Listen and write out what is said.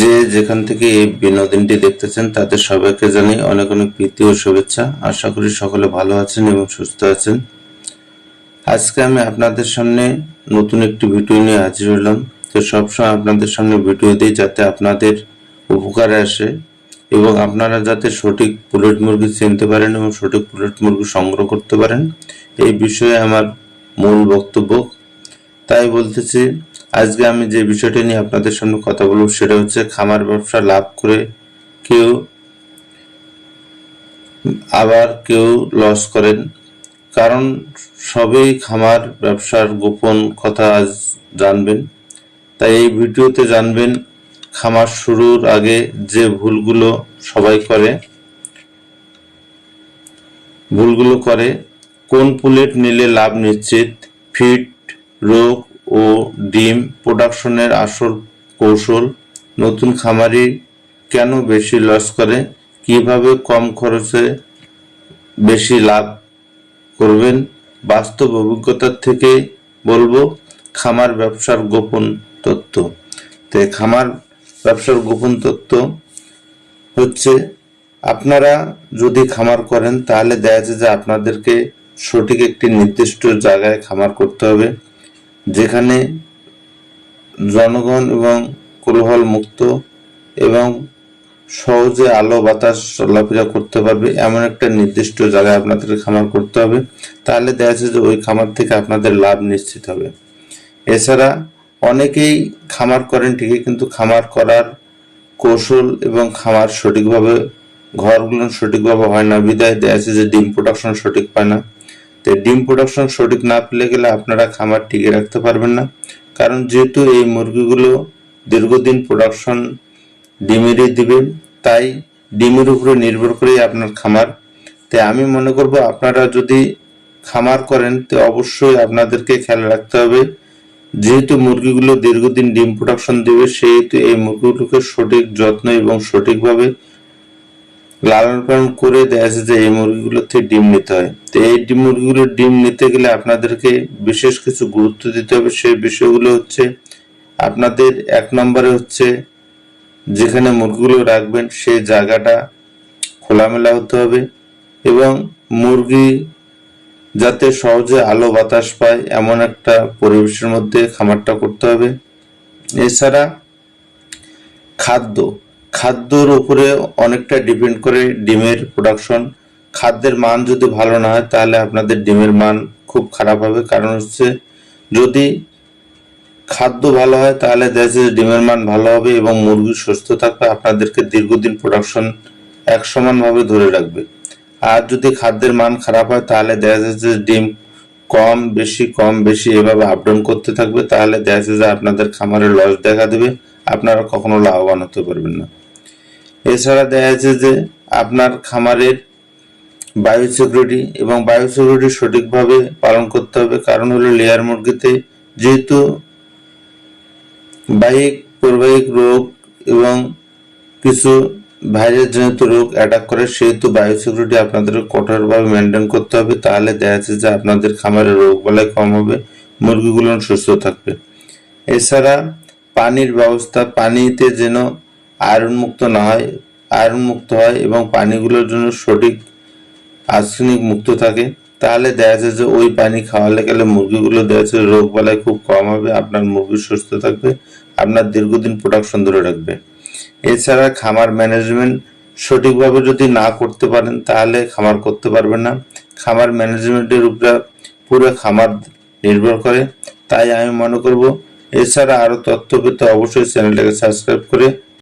যে যেখান থেকে এই বিনোদনটি দেখতেছেন, তাদের সবাইকে জানাই অনেক অনেক প্রীতি ও শুভেচ্ছা। আশা করি সকলে ভালো আছেন এবং সুস্থ আছেন। আজকে আমি আপনাদের সামনে নতুন একটি ভিডিও নিয়ে হাজির হলাম। তো সবসময় আপনাদের সামনে ভিডিও দিই যাতে আপনাদের উপকারে আসে এবং আপনারা যাতে সঠিক পুলেট মুরগি চিনতে পারেন এবং সঠিক পুলেট মুরগি সংগ্রহ করতে পারেন। এই বিষয়ে আমার মূল বক্তব্য তাই বলতেছি, আজকে আমি যে বিষয়টা নিয়ে আপনাদের সামনে কথা বলব সেটা হচ্ছে খামার ব্যবসা লাভ করে কেউ আবার কেউ লস করেন। কারণ সবই খামার ব্যবসার গোপন কথা আজ জানবেন। তাই এই ভিডিওতে জানবেন, খামার শুরুর আগে যে ভুলগুলো সবাই করে, ভুলগুলো করে, কোন পুলেট নিলে লাভ নিশ্চিত, ফিট রোগ ও ডিম প্রোডাকশনের আসল কৌশল, নতুন খামারি কেন বেশি লস করে, কীভাবে কম খরচে বেশি লাভ করবেন, বাস্তব অভিজ্ঞতার থেকে বলব, খামার ব্যবসার গোপন তথ্য তো খামার ব্যবসার গোপন তথ্য হচ্ছে, আপনারা যদি খামার করেন, তাহলে দেখা যায় যে আপনাদেরকে সঠিক একটি নির্দিষ্ট জায়গায় খামার করতে হবে। যেখানে জনগণ এবং কোলাহল মুক্ত এবং সহজে আলো, বাতাস, চলাফেরা করতে পারবে এমন একটা নির্দিষ্ট জায়গায় আপনাদের খামার করতে হবে। তাহলে দেখা যাচ্ছে যে ওই খামার থেকে আপনাদের লাভ নিশ্চিত হবে। এছাড়া অনেকেই খামার করেন ঠিকই, কিন্তু খামার করার কৌশল এবং খামার সঠিকভাবে, ঘরগুলো সঠিকভাবে হয় না। বিদায় দেয়া আছে যে ডিম প্রোডাকশন সঠিক পায় না। তো ডিম প্রোডাকশন সঠিক না পেলে গেলে আপনারা খামার টিকে রাখতে পারবেন না। কারণ যেহেতু এই মুরগিগুলো দীর্ঘদিন প্রোডাকশন ডিমেরই দিবে, তাই ডিমের উপরে নির্ভর করেই আপনার খামার। তাই আমি মনে করব আপনারা যদি খামার করেন, তো অবশ্যই আপনাদেরকে খেয়াল রাখতে হবে। যেহেতু মুরগিগুলো দীর্ঘদিন ডিম প্রোডাকশন দেবে, সেহেতু এই মুরগিগুলোকে সঠিক যত্ন এবং সঠিকভাবে লালন পালন করে দেখা যে এই মুরগিগুলো থেকে ডিম নিতে হয়। তো এই ডিম মুরগিগুলোর ডিম নিতে গেলে আপনাদেরকে বিশেষ কিছু গুরুত্ব দিতে হবে। সেই বিষয়গুলো হচ্ছে আপনাদের এক নম্বরে হচ্ছে যেখানে মুরগিগুলো রাখবেন সেই জায়গাটা খোলামেলা হতে হবে এবং মুরগি যাতে সহজে আলো বাতাস পায় এমন একটা পরিবেশের মধ্যে খামারটা করতে হবে। এছাড়া খাদ্য খাদ্যর উপরে অনেকটা ডিপেন্ড করে ডিমের প্রোডাকশন খাদ্যের মান যদি ভালো না হয়, তাহলে আপনাদের ডিমের মান খুব খারাপ হবে। কারণ হচ্ছে, যদি খাদ্য ভালো হয়, তাহলে যে ডিমের মান ভালো হবে এবং মুরগি সুস্থ থাকবে, আপনাদেরকে দীর্ঘদিন প্রোডাকশন এক সমানভাবে ধরে রাখবে। আর যদি খাদ্যের মান খারাপ হয়, তাহলে দেখা যে ডিম কম, বেশি কম, বেশি এভাবে আপডাউন করতে থাকবে। তাহলে যাচ্ছে যে আপনাদের খামারে লস দেখা দেবে। আপনারা কখনো লাভবান হতে পারবেন না। এছাড়া দেখা যাচ্ছে যে আপনার খামারের বায়ু সিকিউরিটি এবং বায়ু সিকিউরিটি সঠিকভাবে পালন করতে হবে। কারণ হলো লেয়ার মুরগিতে যেহেতু বাহিক প্রবাহিক রোগ এবং কিছু ভাইরাস জনিত রোগ অ্যাটাক করে, সেহেতু বায়ো সিকিউরিটি আপনাদের কঠোরভাবে মেনটেন করতে হবে। তাহলে দেখা যাচ্ছে যে আপনাদের খামারে রোগ বালাই কম হবে, মুরগিগুলো সুস্থ থাকবে। এছাড়া পানির ব্যবস্থা, পানিতে যেন আয়রন মুক্ত না হয় আয়রন মুক্ত হয় এবং পানিগুলোর জন্য সঠিক আর্সেনিক মুক্ত থাকে, তাহলে দেখা যায় যে ওই পানি খাওয়ালে গেলে মুরগিগুলো দেখা যাচ্ছে রোগ বালাই খুব কম হবে, আপনার মুরগি সুস্থ থাকবে, আপনার দীর্ঘদিন প্রোডাকশন ধরে রাখবে। এছাড়া খামার ম্যানেজমেন্ট সঠিকভাবে যদি না করতে পারেন, তাহলে খামার করতে পারবেন না। খামার ম্যানেজমেন্টের উপরে পুরো খামার নির্ভর করে। তাই আমি মনে করব, এছাড়া আরও তথ্য পেতে অবশ্যই চ্যানেলটাকে সাবস্ক্রাইব করে